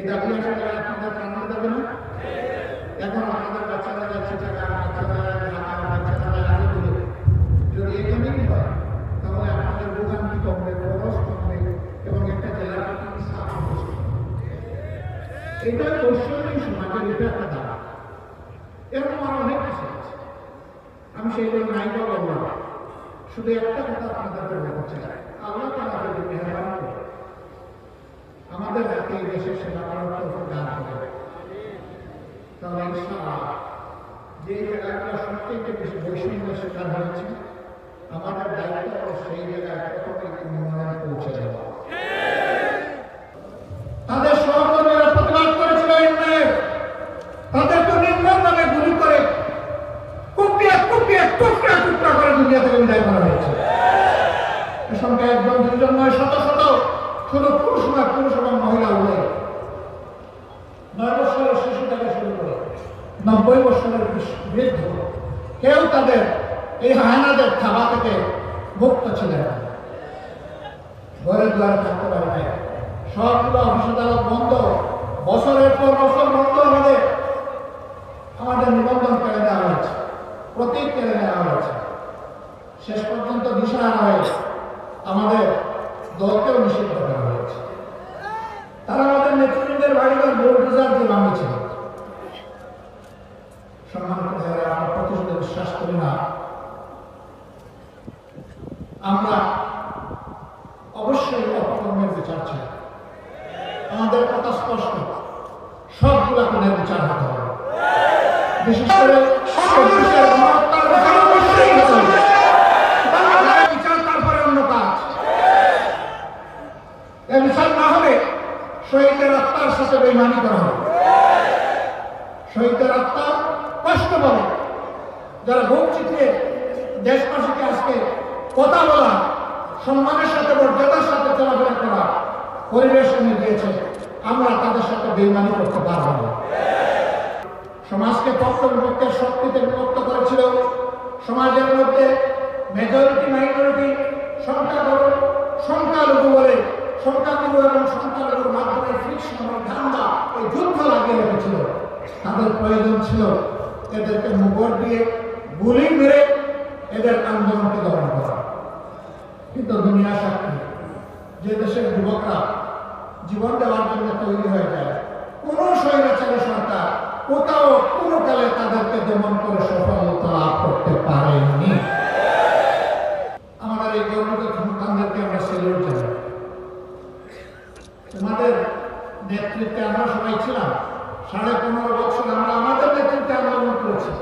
এই দাবি আসলে আপনাদের কান্না দেবে না? এখন আমাদের বাচ্চারা যাচ্ছে টাকা এটা পশ্চিমবঙ্গ সমাজের এটা একটা দাবি এরকম আরও অনেক কিছু আছে। আমি সেইগুলো নাই বলব না। শুধু একটা কথা আপনাদের বলতে চাই আল্লাহ আমাদের হাতে দেশের সেবা করার তৌফিক দান করে। তাহলে যে জায়গাগুলো সবথেকে বেশি হয়েছে, আমাদের দায়িত্ব সেই জায়গায় পৌঁছে দেওয়া। তাদের করে করে হয়েছে। একজন দুজন নয়, শত শত শুধু পুরুষ নয় পুরুষ এবং মহিলা উভয়। নয় বছরের শিশু থেকে শুরু করে নব্বই বছরের বৃদ্ধ। কেউ তাদের এই হায়নাদের থাবা থেকে মুক্ত ছিলেন না। ঘরে দুয়ারে থাকতে পারে সবগুলো অফিস আদালত বন্ধ। বছরের পর বছর বন্ধ হলে আমাদের নিবন্ধন কেড়ে দেওয়া হয়েছে। প্রতীক কেড়ে নেওয়া হয়েছে। শেষ পর্যন্ত দিশাহারা হয়ে আমাদের দলকেও নিষিদ্ধ করা হয়েছে তারা আমাদের বোলডোজার দিয়ে ভাইয়েরা, আমরা প্রতিশোধে বিশ্বাস করি না। আমরা অবশ্যই অপকর্মের বিচার চাই। আমাদের কথা স্পষ্ট। সবগুলা বিচার হতে হবে। বিশেষ করে চব্বিশের গণহত্যার বিচার অবশ্যই হতে হবে বাংলার বিচার তারপরে অন্য কাজ এ বিচার না হবে শহীদের আত্মার সাথে বেমানি করা হবে শহীদের আত্মা কষ্ট পাবে যারা ভোগ চিঠিয়ে দেশবাসীকে আজকে কথা বলা সম্মানের সাথে মর্যাদার সাথে চলাফেরা করা পরিবেশ এনে দিয়েছে আমরা তাদের সাথে বেইমানি করতে পারব না। সমাজকে পক্ষ বিপক্ষের শক্তিতে বিভক্ত করেছিল। সমাজের মধ্যে মেজরিটি মাইনরিটি সংখ্যাগুরু, সংখ্যালঘু বলে সংখ্যালঘু এবং সংখ্যালঘুর মাধ্যমে ফ্রিকশন এবং ধান্দা এই যুদ্ধ লাগিয়ে রেখেছিল। তাদের প্রয়োজন ছিল এদেরকে মুগর দিয়ে গুলি মেরে এদের আন্দোলনকে দমন করা। কিন্তু দুনিয়া সাক্ষী। যে দেশের যুবকরা জীবন দেওয়ার জন্য তৈরি হয়ে যায়, কোন স্বৈরাচারী সরকার কোথাও কোনো কালে তাদেরকে দমন করে সফলতা লাভ করতে পারেনি আমাদের এই গর্বিত সন্তানদেরকে আমরা সেলুট জানাই তোমাদের নেতৃত্বে আমরা সবাই ছিলাম সাড়ে পনেরো বছর আমরা আমাদের নেতৃত্বে আন্দোলন করেছি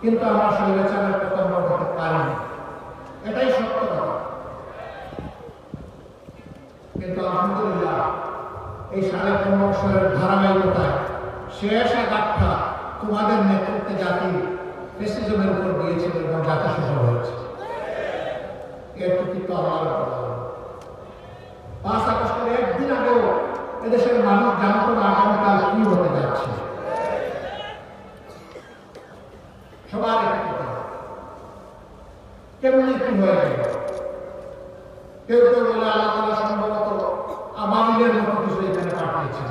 কিন্তু আমরা স্বৈরাচারের পতন করতে পারিনি এটাই সত্য কথা কিন্তু আলহামদুলিল্লাহ, এই সাড়ে পনেরো বছরের ধারাবাহিকতায় শেষ আঘাতটা তোমাদের নেতৃত্বে জাতি উপর এবং জাতি সফল হয়েছে। এর কথা পাঁচ আগস্টের একদিন আগেও এদেশের মানুষ জানতো না আগামীকাল কি হতে যাচ্ছে। সবার কি হয়ে গেল কেউ কেউ বলে আল্লাহ তালা সম্ভবত আবাবিলের মতো কিছু এখানে পাঠিয়েছেন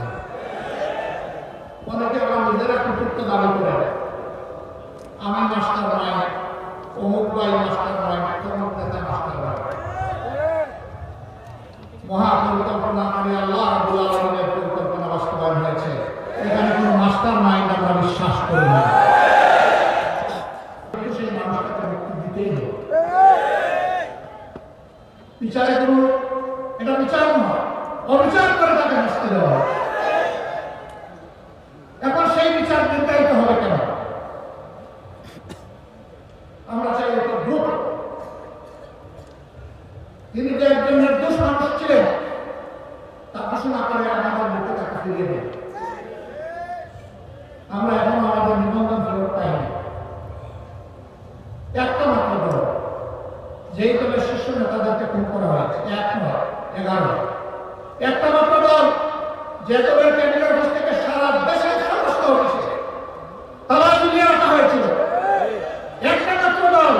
অনেকে আবার নিজেরা কৃতিত্ব দাবি করে আমি মাস্টার মাইন্ড ভাই মাস্টার মাইন্ড তমুক নেতা মাস্টার মাইন্ড মহাপরিকল্পনা করে আল্লাহ আব্দুল আলমিনের পরিকল্পনা বাস্তবায়ন হয়েছে। এখানে কোনো মাস্টার মাইন্ড আমরা বিশ্বাস করি না। বিচারে কোনো এটা বিচার নয়। অবিচার করে তাকে শাস্তি দেওয়া এখন সেই বিচার নির্ধারিত হবে কেন আমরা চাই একটা গ্রুপ তিনি যে একজন নির্দোষ মানুষ ছিলেন তা ঘোষণা করে আমাদের মুখে তাকে ফিরিয়ে দেয় আমরা এখন আমাদের নিবন্ধন ফেরত পাইনি একটা মাত্র দল, যেই দলের শীর্ষ নেতাদেরকে খুন করা হয়েছে, এক নয়, এগারো একটা মাত্র দল, যে দলের অফিস থেকে সারা দেশে সমস্ত অফিসে তালা ঝুলিয়ে রাখা হয়েছিল একটা মাত্র দল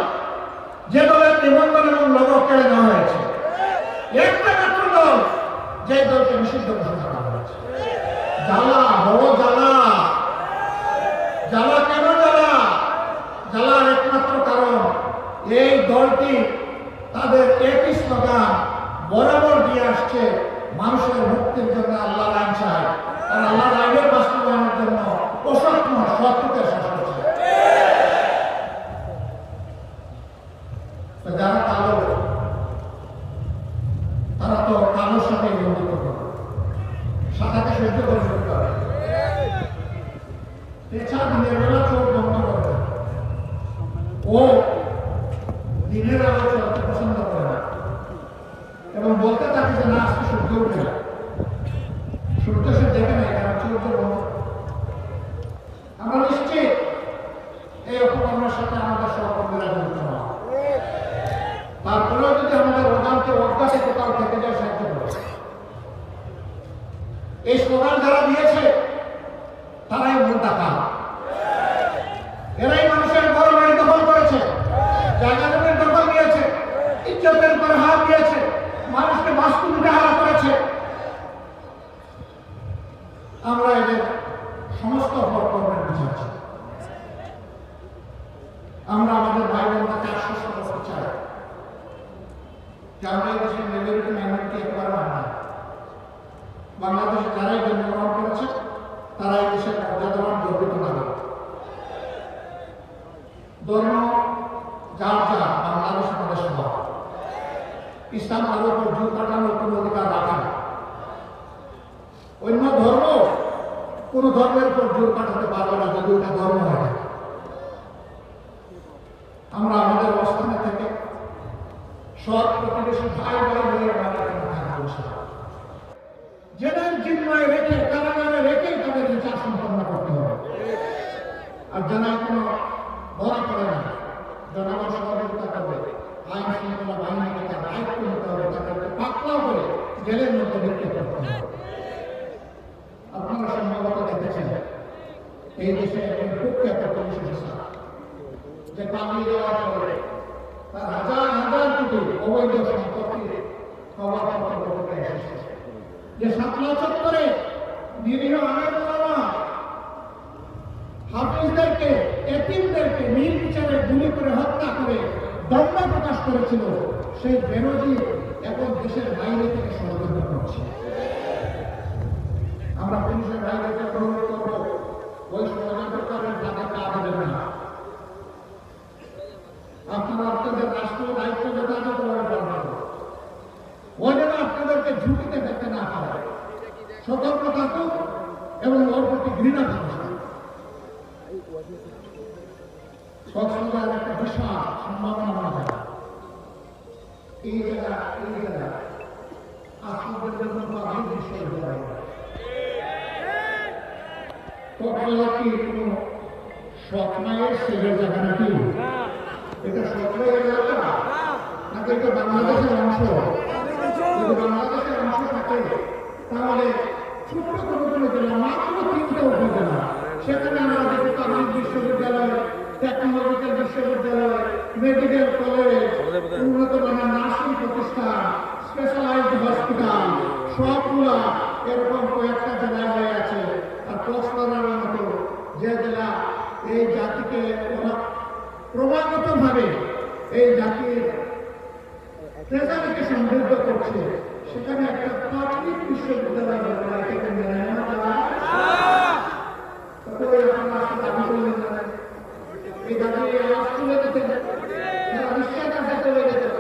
যে দলের নিবন্ধন এবং লোক কেড়ে নেওয়া হয়েছে একটা মাত্র দল যে দলকে নিষিদ্ধ ঘোষণা করা হয়েছে জ্বালা বড় জ্বালা জ্বালা কেন জ্বালা জ্বালার একমাত্র কারণ এই দলটি তাদের একই স্লোগান দিয়ে আসছে, মানুষের মুক্তির জন্য আল্লাহ আইন চায়। আর আল্লাহ আইনের বাস্তবায়নের জন্য যারা কালো, তারা তো কালোর সাথে করে। সাদাকে সহ্য করে চলতে হবে। এছাড়া দিনের বেলা চোখ বন্ধ করে না। ও দিনের আলো চলতে পছন্দ করে না এবং বলতে থাকে যে না আজকে সূর্য উঠে না সূর্য সে দেখে না কারণ সূর্য বন্ধ আমরা নিশ্চিত এই অপকর্মের সাথে আমাদের সহকর্মীরা জড়িত না তারপরেও যদি আমাদের অজান্তে অজ্ঞাতে কোথাও থেকে যায় সাহায্য করে এই স্লোগান যারা দিয়েছে তারাই মূল টাকা এরাই মানুষের ঘর বাড়ি দখল করেছে জায়গা জমির দখল নিয়েছে ইজ্জতের উপর হাত দিয়েছে মানুষকে বাস্তুবিটা হারা করেছে আমরা এদের সমস্ত অপকর্মের বুঝাচ্ছি আমরা আমাদের ভাই বোনকে আশ্বস্ত করতে চাই যে আমরা এই দেশের মেজরিটি মাইনরিটি একবার না বাংলাদেশে যারাই জন্মগ্রহণ করেছে তারা এই দেশের মর্যাদাবান গর্বিত নাগরিক ধর্ম যার যা বাংলাদেশ আমাদের সভা। ইসলাম কারোর উপর জোর কাটানোর কোনো অধিকার রাখে না। অন্য ধর্ম কোন ধর্মের উপর জোর কাটাতে পারবে না যদি ওটা ধর্ম হয় না। আমরা আমাদের অবস্থানে থেকে সৎ প্রতিবেশী ভাই ভাই হয়ে আমাদের জেনার জিম্মায় রেখে, কারাগারে রেখেই তাদের বিচার সম্পন্ন করতে হবে। আর জানা কোনো বড় করে না জনগণ সহযোগিতা করবে আইন শৃঙ্খলা বাহিনীকে তার দায়িত্ব নিতে হবে, তাদেরকে পাতলাও করে জেলের মধ্যে হাফিজদেরকে, এতিমদেরকে নির্বিচারে গুলি করে হত্যা করে দণ্ড প্রকাশ করেছিল সেই বেরোজি এখন দেশের বাইরে থেকে ষড়যন্ত্র করছে। আমরা পুলিশের বাইরেকে অনুরোধ করব। ওই ষড়যন্ত্রকারের যাতে পা দেবেন না। আপনারা আপনাদের রাষ্ট্রীয় দায়িত্ব যথাযথভাবে পালন করুন ও যেন আপনাদেরকে ঝুঁকিতে দেখতে না পারে। সতর্ক থাকুন এবং ওর প্রতি ঘৃণা কক্সবাজার একটা বিশাল সম্ভাবনা জায়গা এই জায়গা এই জায়গা। আপনাদের জন্য প্রাণী বিশ্ববিদ্যালয় কক্সবাজার কি কোনো স্বপ্নের সেবের জায়গা নাকি? এটা স্বপ্নের জায়গা নাকি এটা বাংলাদেশের অংশ? বাংলাদেশের অংশ থাকে, তাহলে ছোট্ট কোনো মাত্র তিনটে উপজেলা সেখানে আমরা দেখি তামিল বিশ্ববিদ্যালয় টেকনোলজিক্যাল বিশ্ববিদ্যালয় মেডিকেল কলেজ উন্নত মানের নার্সিং প্রতিষ্ঠান স্পেশালাইজড হসপিটাল সবগুলা এরকম কয়েকটা জেলায় হয়ে আছে। আর কক্সবাজারের মতো যে জেলা এই জাতিকে ওরা ক্রমাগতভাবে এই জাতির ট্রেজারিকে সমৃদ্ধ করছে, সেখানে একটা পাবলিক বিশ্ববিদ্যালয় দরকার এটাকে মেনে নেওয়া যায় তবে আপনারা আসলে দাবি করলেন না এই দাবি আওয়াজ তুলে দিতেন যারা বিশ্বাস আছে চলে যেতেন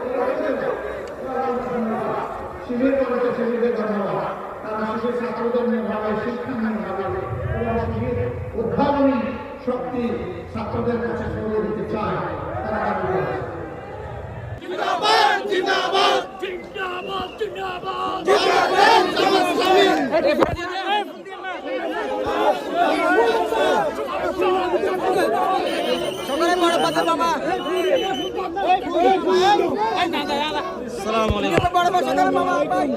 শিবির করেছে শিবিরদের ধন্যবাদ তারা শিবির ছাত্রদের নিয়ে ভাবে শিক্ষা নিয়ে ভাবে। এবং শিবির উদ্ভাবনী শক্তি ছাত্রদের কাছে ছড়িয়ে দিতে চায়। তারা করেছে জিন্দাবাদ জিন্দাবাদ। জিন্দাবাদ জিন্দাবাদ। জিন্দাবাদ আসসালামু আলাইকুম